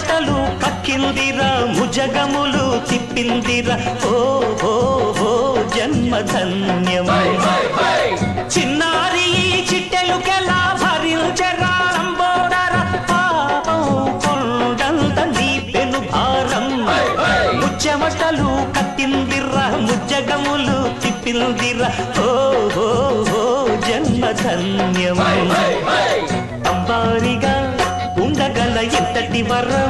ముచ్చమటలు కక్కిందిరా ముజగములు తిప్పిందిరా. ఓ ఓ ఓ జన్మధన్యమై చిన్నారి ఈ చిట్టెలుకెలా భరించరా లంబోదర పాపం కొండంత నీ పెను భారం ముచ్చమటలు ముజ్జగములు తిప్పిందిర్రా ఓ ఓ ఓ జన్మధన్యమై అంబారిగా ఉండగల ఎంతటి వరం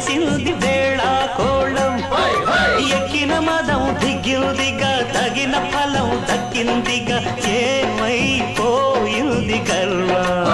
కలిసింది వేళ కోళం. ఎక్కిన మదం దిగిందిగా తగిన ఫలం దక్కిందిగా ఏమైపోయింది గర్వం